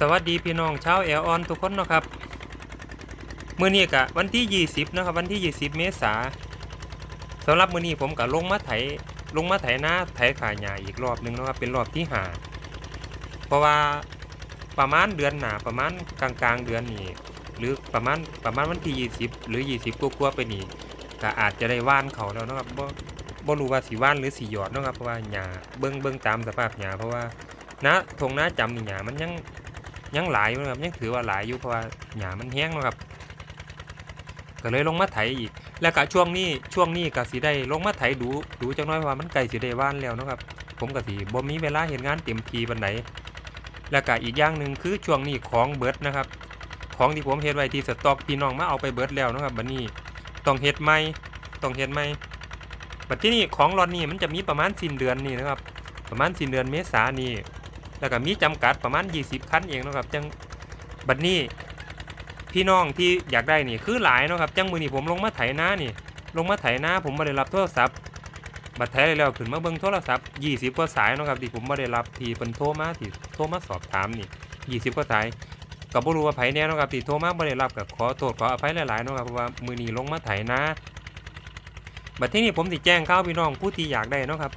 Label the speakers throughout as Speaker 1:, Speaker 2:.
Speaker 1: สวัสดีพี่น้องชาวแอลออนทุกคนนะครับเมื้อนี้กะวันที่ 20 นะครับ วันที่ 20 เมษาสำหรับมื้อนี้ผมก็ลงมาไถลงมาไถนาไถขาหญ้าอีกรอบหนึงนะครับเป็นรอบที่ห้าเพราะว่าประมาณเดือนหนาประมาณกลางๆเดือนนี้หรือประมาณประมาณวันที่ 20 หรือ 20กว่าๆไปนี่ก็อาจจะได้ว่านเขาแล้วนะครับบ่บ่รู้ว่าสิว่านหรือสิหยอดนะครับเพราะว่าหญ้าเบิ่งเบิ่งตามสภาพหญ้าเพราะว่านะทงหน้าจำนี่หญ้ามันยัง ยังหลายอยู่นะครับยังถือว่าหลายอยู่เพราะว่าหญ้ามันแห้งนะครับก็เลยลงมาไถอีก แล้วก็ช่วงนี้ช่วงนี้ก็สิได้ลงมาไถดูดูจังน้อยว่ามันใกล้สิได้ว่านแล้วนะครับ ผมก็สิบ่มีเวลาเฮ็ดงานเต็มทีปานใดแล้วก็อีกอย่างหนึ่งคือช่วงนี้ของเบิร์ดนะครับ ของที่ผมเฮ็ดไว้ที่สต็อกพี่น้องมาเอาไปเบิร์ดแล้วนะครับบัดนี้ต้องเฮ็ดใหม่ต้องเฮ็ดใหม่บัดที่นี่ของล็อตนี้มันจะมีประมาณสิ้นเดือนนี่นะครับ ประมาณสิ้นเดือนเมษายนนี่ แล้วก็มีจำกัดประมาณ 20 คันเองนะครับจังบัดนี้พี่น้องที่อยากได้นี่คือหลายนะครับจังมือนี่ผมลงมาไถนานี่ ลงมาไถนาผมไม่ได้รับโทรศัพท์บัดไถได้แล้วขึ้นมาเบิ่งโทรศัพท์ 20 กว่าสายนะครับที่ผมไม่ได้รับที่เพิ่นโทรมาที่โทรมาสอบถามนี่ 20 กว่าสายก็บ่รู้ว่าไผแน่เนะครับที่โทรมาบ่ได้รับก็ขอโทษขออภัยหลายๆนะครับเพราะว่ามือนี้ลงมาไถนาบัดที่นี่ผมสิแจ้งข่าวพี่น้องผู้ที่อยากได้นะครับ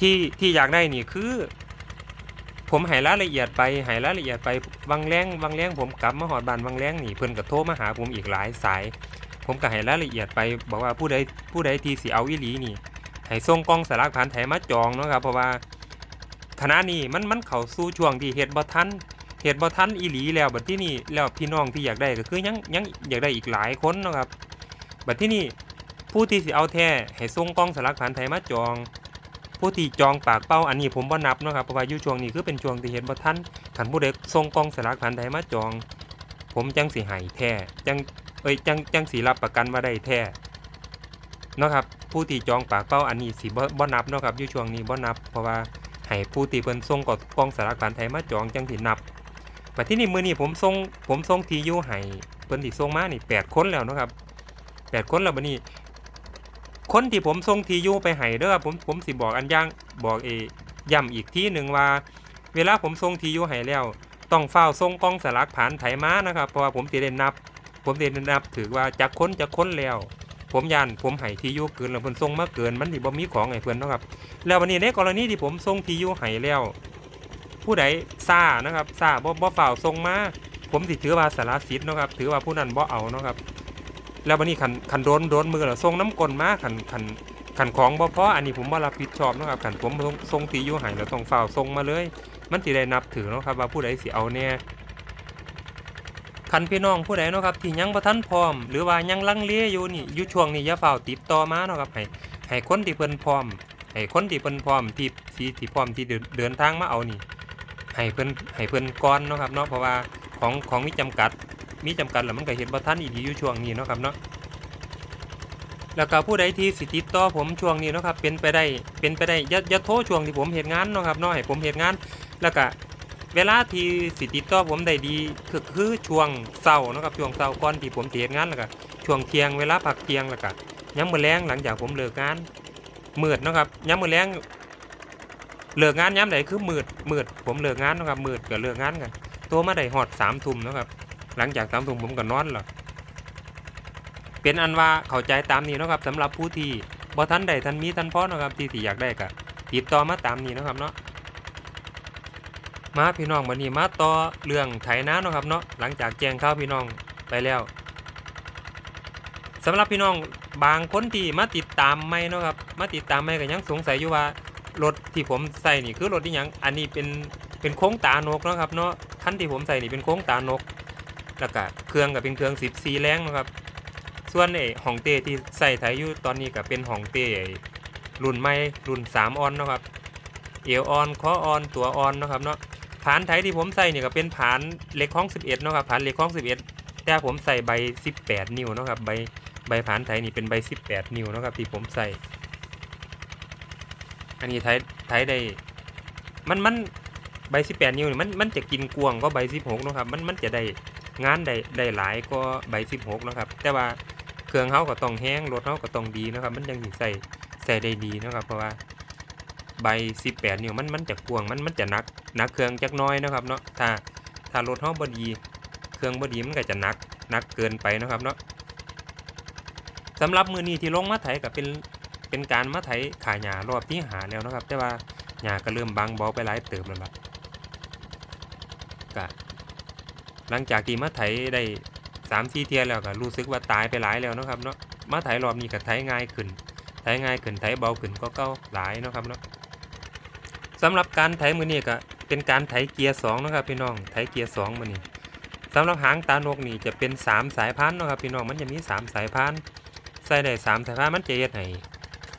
Speaker 1: ที่ที่อยากได้นี่คือ ผมให้รายละเอียดไปให้รายละเอียดไปวังแรงวังแรงผมกลับมาหอดบานวังแรงนี่เพิ่นก็โทรมาหาผมอีกหลายสาย ผมก็ให้รายละเอียดไป บอกว่าผู้ใดผู้ใดที่สิเอาอีหลีนี่ให้ส่งกล้องสลากผ่านไถมาจองเนาะครับเพราะว่าคณะนี้มันมันเข้าสู่ช่วงที่เฮ็ดบ่ทันเฮ็ดบ่ทันอีหลีแล้วบัดที่นี่แล้วพี่น้องที่อยากได้ก็คือยังยังอยากได้อีกหลายคนเนาะครับบัดที่นี่ผู้ที่สิเอาแท้ให้ส่งกล้องสลากผ่านไถมาจอง ผู้ที่จองปากเป้าอันนี้ผมบ่นับเนาะครับเพราะว่าอยู่ช่วงนี้คือเป็นช่วงที่เห็นบ่ทันขันผู้ใดส่งกองสลากพันใดมาจอง ผมจังสิให้แท้จังเอ้ยจังจังสิรับประกันว่าได้แท้เนาะครับผู้ที่จองปากเป้าอันนี้สิบ่นับเนาะครับอยู่ช่วงนี้บ่นับ เพราะว่าให้ผู้ที่เพิ่นส่งกกองสลากพันไทยมาจองจังสินับบัดที่นี่มือนี้ผมส่งผมส่งทีอยู่ให้เพิ่นที่ส่งมานี่แปดคนแล้วเนาะครับแปดคนแล้วบัดนี้ คนที่ผมส่งทียูไปให้เด้อผมผมสิบอกอันย่างบอกเอย้ำอีกที่หนึ่งว่า เวลาผมส่งทียูให้แล้ว ต้องเฝ้าส่งกล้องสลักผ่านไถม้านะครับเพราะว่าผมจะได้นับ ผมจะได้นับถือว่าจากคนจากคนแล้ว ผมยันผมให้ทียูเกินแล้วเพิ่นส่งมาเกินมันสิบ่มีของให้เพิ่อนนะครับ แล้ววันนี้ในกรณีที่ผมส่งทียูให้แล้ว ผู้ใดซ่านะครับซ่าบ่บ่เฝ้าส่งมาผมสิถือว่าสารสิทธิ์นะครับถือว่าผู้นั้นบ่เอาเนาะครับ แล้ววันนี้ขันขันโดนโดนมือแล้วส่งน้ำกลมาขันขันขันของบ่พออันนี้ผมบ่รับผิดชอบนะครับขันผมส่งส่งที่อยู่ให้แล้วต้องฝ่าวส่งมาเลย มันสิได้นับถือเนาะครับว่าผู้ใดสิเอาแน่คันพี่น้องผู้ใดเนาะครับที่ยังบ่ทันพร้อม หรือว่ายังลังเลอยู่นี่อยู่ช่วงนี้อย่าฝ่าติดต่อมาเนาะครับให้ให้คนที่เพิ่นพร้อมให้คนที่เพิ่นพร้อมที่ที่ที่พร้อมที่เดินทางมาเอานี่ให้เพิ่นให้เพิ่นก่อนเนาะครับเนาะเพราะว่าของของมีจำกัด มีจำกัดแล้วมันก็เห็นบ่ทันอีดีอยู่ช่วงนี้เนาะครับเนาะแล้วก็ผู้ใดที่สิติดต่อผมช่วงนี้เนาะครับเป็นไปได้เป็นไปได้ย่าอย่าโทรช่วงที่ผมเฮ็ดงานเนาะครับเนาะให้ผมเฮ็ดงาน แล้วก็เวลาที่สิติดต่อผมได้ดีคือคือช่วงเช้าเนาะครับช่วงเช้าก่อนที่ผมเฮ็ดงานแล้วก็ช่วงเที่ยงเวลาพักเที่ยงแล้วก็ยามมื้อแลงหลังจากผมเลิกงานมืดเนาะครับยามมื้อแลงเลิกงานยามใดคือมืดมืดผมเลิกงานนะครับมืดก็เลิกงานกันโทรมาได้ฮอด3ทุ่มนะครับ หลังจากสามทุ่มผมก็นอนแล้วเป็นอันว่าเข้าใจตามนี้นะครับสำหรับผู้ที่บ่ทันใดทันมีทันพอนะครับที่สิอยากได้ก็ติดต่อมาตามนี้นะครับเนาะมาพี่น้องวันนี้มาต่อเรื่องไถนาเนาะครับเนาะหลังจากแจ้งข่าวพี่น้องไปแล้วสำหรับพี่น้องบางคนที่มาติดตามไม่เนาะครับมาติดตามไม่ก็ยังสงสัยอยู่ว่ารถที่ผมใส่นี่คือรถที่ยังอันนี้เป็นเป็นโค้งตานกเนาะครับเนาะคันที่ผมใส่นี่เป็นโค้งตานก แล้วก็เครื่องก็เป็นเครื่อง14แรงนะครับ ส่วนไอ้ห้องเต้ที่ใส่ไถอยู่ตอนนี้ก็เป็นห้องเต้รุ่นใหม่รุ่น3ออนนะครับ เอวออนคอออนตัวออนนะครับเนาะผานไถที่ผมใส่เนี่ยก็เป็นผานเล็กของ 11เนะครับผานเล็กของ 11 แต่ผมใส่ใบ 18 นิ้วนะครับใบใบผานไถนี่เป็นใบ 18 นิ้วนะครับที่ผมใส่ อันนี้ไถไถได้มันมันใบ 18 นิ้วนี่มันมันจะกินกวางก็ใบ 16นะครับมันมันจะได้ งานได้ได้หลายก็ใบ16นะครับ แต่ว่าเครื่องเขาก็ต้องแห้งรถเขาก็ต้องดีนะครับ มันยังใส่ใส่ได้ดีนะครับ เพราะว่าใบ18นิ้วมันมันจะกวงมันมันจะหนักหนักเครื่องจักน้อยนะครับเนาะถ้าถ้ารถเฮาบดี เครื่องบดีมันก็จะหนักหนักเกินไปนะครับเนาะสำหรับมือนี้ที่ลงมาไถก็เป็นเป็นการมาไถขายหญ้ารอบที่หาแล้วนะครับ แต่ว่าหญ้าก็เริ่มบางเบาไปหลายเติบแล้วล่ะก็ หลังจากที่มาไถได้สามสี่เทียแล้วก็รู้สึกว่าตายไปหลายแล้วนะครับเนาะมาไถรอบนี้ก็ไถง่ายขึ้นไถง่ายขึ้นไถเบาขึ้นก็เก้าหลายนะครับเนาะสำหรับการไถมือนี้ก็เป็นการไถเกียร์สองนะครับพี่น้องไถเกียร์สองมือนี้สำหรับหางตานกนี่จะเป็นสามสายพันธุ์นะครับพี่น้องมันจะมีสามสายพันธุ์ใส่ได้สามสายพันธุ์มันจะเฮ็ดให้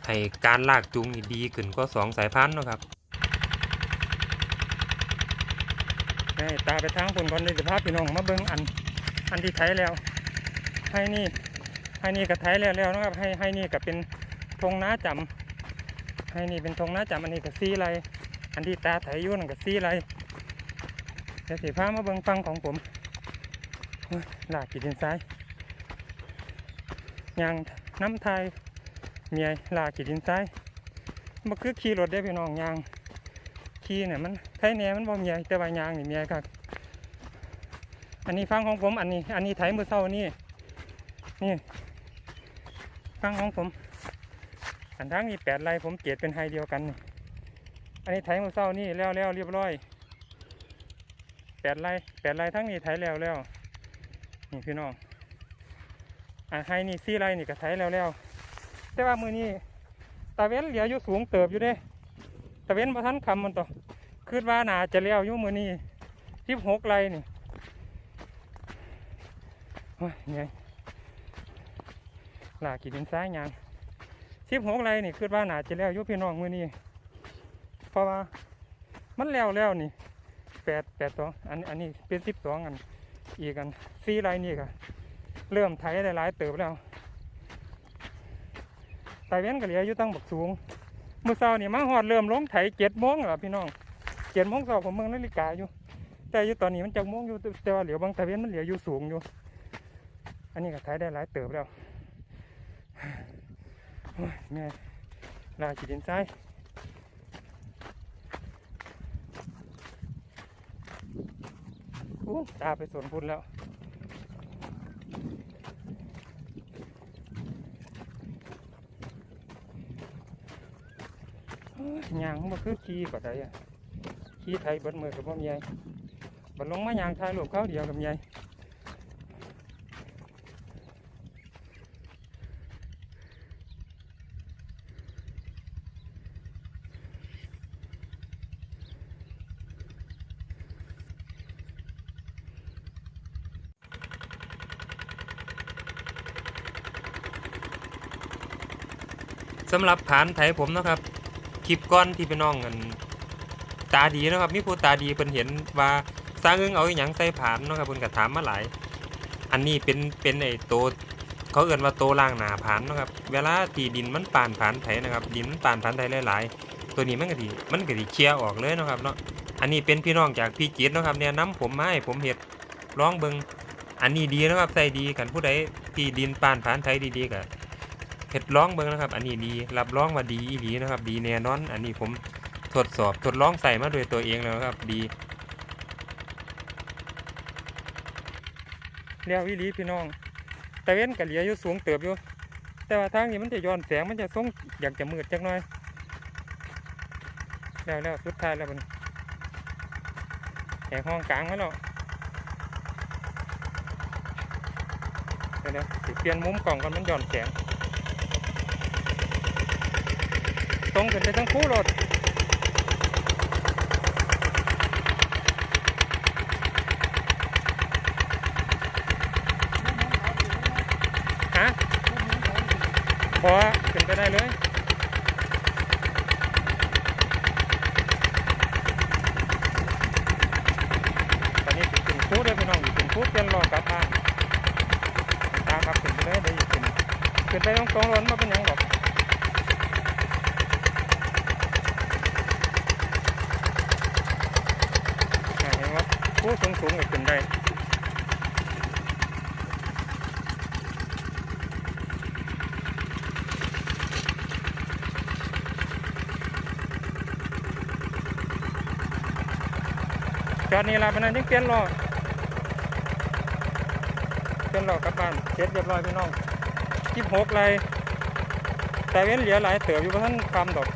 Speaker 1: ให้การลากจูงนี่ดีขึ้นก็สองสายพันธุ์นะครับ
Speaker 2: ให้ตาไปทางคนก่อนเลยจะพาพี่น้องมาเบิ่งอัน อันที่ไถแล้ว ให้นี่ ให้นี่ก็ไถแล้วแล้วนะครับ ให้ให้นี่ก็เป็นธงน้าจำให้นี่เป็นธงน้าจำอันนี้ก็ซีไรอันที่ตาไถยู่นั่นก็ซีไรเดี๋ยวสิพามาเบิ่งฟังของผมโอ้ยลากกีดินซ้ายยางน้ำไทยเมียลากกีดินซ้ายมันคือขี่รถได้พี่น้องยาง ขี่เนี่ยมันไทยเนี่ยมันบ่เมียแต่ว่ายางนี่เมียครับอันนี้ฟังของผมอันนี้ อันนี้ไถมือเศร้านี่นี่ฟังของผม อันทั้งนี้แปดไรผมเกตเป็นไฮเดียวกันนี่อันนี้ไถมือเศร้านี่แล้วแล้วเรียบร้อยแปดไรแปดไรทั้งนี้ไถแล้วแล้วนี่พี่น้องอ่าไฮนี่สี่ไรนี่ก็ไถแล้วแล้วแต่ว่ามือนี้ตาเว้นเหลืออยู่สูงเติบอยู่เด้ ตะเว้นมาทันคำมันต่อคืดว่าหนาจะเลี้ยวยู่มือนี้ที่หกไรนี่โอ้ยไงลากี่ดินซ้ายยางสิบหกไรนี่คืดว่าหนาจะเลี้ยวยู่พี่น้องมือนี้เพราะว่ามันแล้วแล้วนี่แปดแปดสองอันอันนี้เป็นสิบสองอันอีกอันสี่ไรนี่ก็เริ่มไถได้หลายเติบแล้วตเว้นก็เหลืออยู่ตั้งบักสูง มื่อเช้านี่มาหอดเริ่มลงไถเจ็ดโมงแล้วพี่น้องเจ็ดโมงเช้าผมเมืองนาฬิกาอยู่ แต่อยู่ตอนนี้มันจักโมงอยู่แต่ว่าเหลียวบางตะเวนมันเหลียวอยู่สูงอยู่ อันนี้ก็ไถได้หลายเติบแล้วแม่ลาขีดินซ้ายตาไปสวนพุ่นแล้ว ยางมันคือขี่ก็ได้อะขี่ไทยบดมือกับบ่มีใหญ่บดลงมายางไทยรวมเขาเดียวกับใหญ่
Speaker 1: สำหรับผานไถผมนะครับ ลิปก้อนที่พี่น้องกันตาดีนะครับมีผู้ตาดีเพิ่นเห็นว่าสร้างเอิงเอาอย่างใส่ผานนะครับเพิ่นก็ถามมาหลาย อันนี้เป็นเป็นไอ้โตเขาเอื่นว่าโตล่างหนาผานนะครับเวลาที่ดินมันปานผานไถนะครับ ดินมันปานผานไถหลายๆ ตัวนี้มันก็ดีมันก็ดีเคลียร์ออกเลยนะครับเนาะอันนี้เป็นพี่น้องจากพี่จิตรเนะครับเนี่ยน้ำผมไม้ผมเห็ดลองเบิงอันนี้ดีนะครับใส่ดีกันผู้ใดที่ดินปานผานไถดีๆก็ เห็ดร้องเบิ่งนะครับ อันนี้ดีรับรองว่าดีอีหลีนะครับ ดีแน่นอน อันนี้ผมทดสอบทดลองใส่มาโดยตัวเองแล้วครับ ดี
Speaker 2: เลี้ยววิลีพี่น้องตะเวนก็เหลียอยู่สูงเติบอยู่แต่ว่าทางนี้มันจะย้อนแสงมันจะส่งอยากจะมืดจักหน่อย แล้วแล้วสุดท้ายแล้วมันแหกห้องกลางมาแล้วเดี๋ยวๆสิเปลี่ยนมุมกล่องกันมันย้อนแสง ตรงขึ้นไปทั้งคู่รถฮะพอขึ้นไปได้เลยตอนนี้ขึ้นคู่ด้วยพี่น้องขึ้นคู่เปลี่ยนรอกลับทางตามครับขึ้นไปเลยได้ยู่ขึ้นขึ้นไปตรงตรงรถมาเป็นยังบอก สูงก็ขึ้นได้จอดนี่ละป็นยังเปลี่ยนล้อเปลี่ยนล้อกลับบ้านเสร็ดเรียบร้อยพี่น้องยี่สิหกเลยแต่เว้นเหลือหลายเติบอยู่เพราะท่านคำดอก